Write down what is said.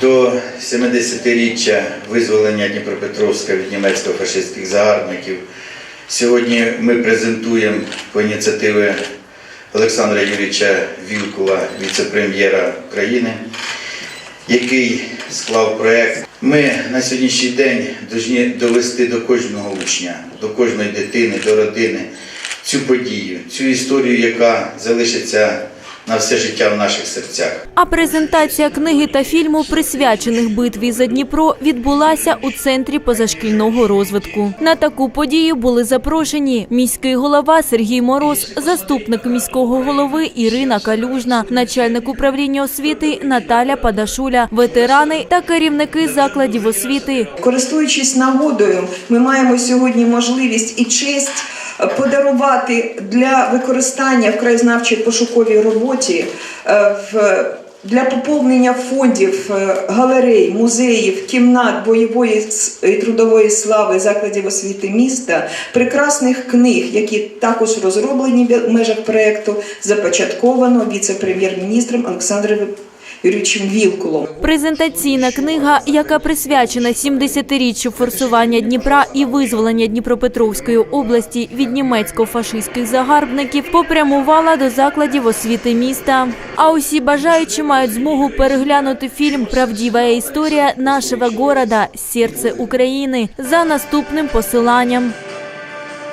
До 70-річчя визволення Дніпропетровська від німецько-фашистських загарбників сьогодні ми презентуємо по ініціативі Олександра Юрійовича Вілкула, віце-прем'єра України, який склав проект. Ми на сьогоднішній день повинні довести до кожного учня, до кожної дитини, до родини цю подію, цю історію, яка залишиться на все життя в наших серцях. А презентація книги та фільму, присвячених битві за Дніпро, відбулася у центрі позашкільного розвитку. На таку подію були запрошені міський голова Сергій Мороз, заступник міського голови Ірина Калюжна, начальник управління освіти Наталя Падашуля, ветерани та керівники закладів освіти. Користуючись нагодою, ми маємо сьогодні можливість і честь подарувати для використання в краєзнавчій пошуковій роботі е, в для поповнення фондів е, галерей, музеїв, кімнат бойової і трудової слави закладів освіти міста прекрасних книг, які також розроблені в межах проекту, започатковано віце-прем'єр-міністром Олександром Юрійовичем Вілкулом. Презентаційна книга, яка присвячена 70-річчю форсування Дніпра і визволення Дніпропетровської області від німецько-фашистських загарбників, попрямувала до закладів освіти міста. А усі бажаючі мають змогу переглянути фільм Правдива історія нашого города Серце України за наступним посиланням.